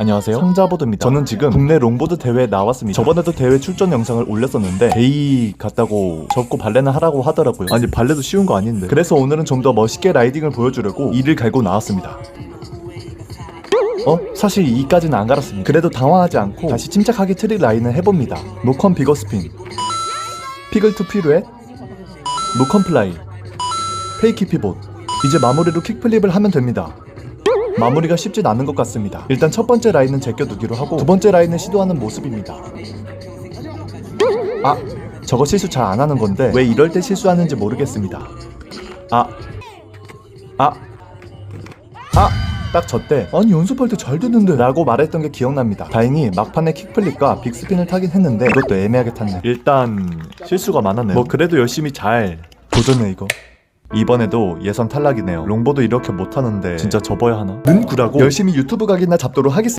안녕하세요. 성자보드입니다. 저는 지금 국내 롱보드 대회에 나왔습니다. 저번에도 대회 출전 영상을 올렸었는데 데이 갔다고 접고 발레는 하라고 하더라고요. 아니 발레도 쉬운 거 아닌데. 그래서 오늘은 좀 더 멋있게 라이딩을 보여주려고 이를 갈고 나왔습니다. 어? 사실 이까지는 안 갈았습니다. 그래도 당황하지 않고 다시 침착하게 트릭 라인을 해봅니다. 노컨 비거스핀. 피글 투 피루엣 노컨 플라이. 페이키 피봇. 이제 마무리로 킥플립을 하면 됩니다 마무리가 쉽진 않은 것 같습니다. 일단 첫 번째 라인은 제껴두기로 하고 두 번째 라인을 시도하는 모습입니다. 아, 저거 실수 잘 안 하는 건데 왜 이럴 때 실수하는지 모르겠습니다. 아, 아, 아, 딱 저때 아니 연습할 때 잘 됐는데 라고 말했던 게 기억납니다. 다행히 막판에 킥플립과 빅스핀을 타긴 했는데 이것도 애매하게 탔네. 일단 실수가 많았네요. 뭐 그래도 열심히 잘 도전해 이거. 이번에도 예선 탈락이네요. 롱보도 이렇게 못하는데 진짜 접어야 하나? 는 구라고 열심히 유튜브 각이나 잡도록 하겠습니다.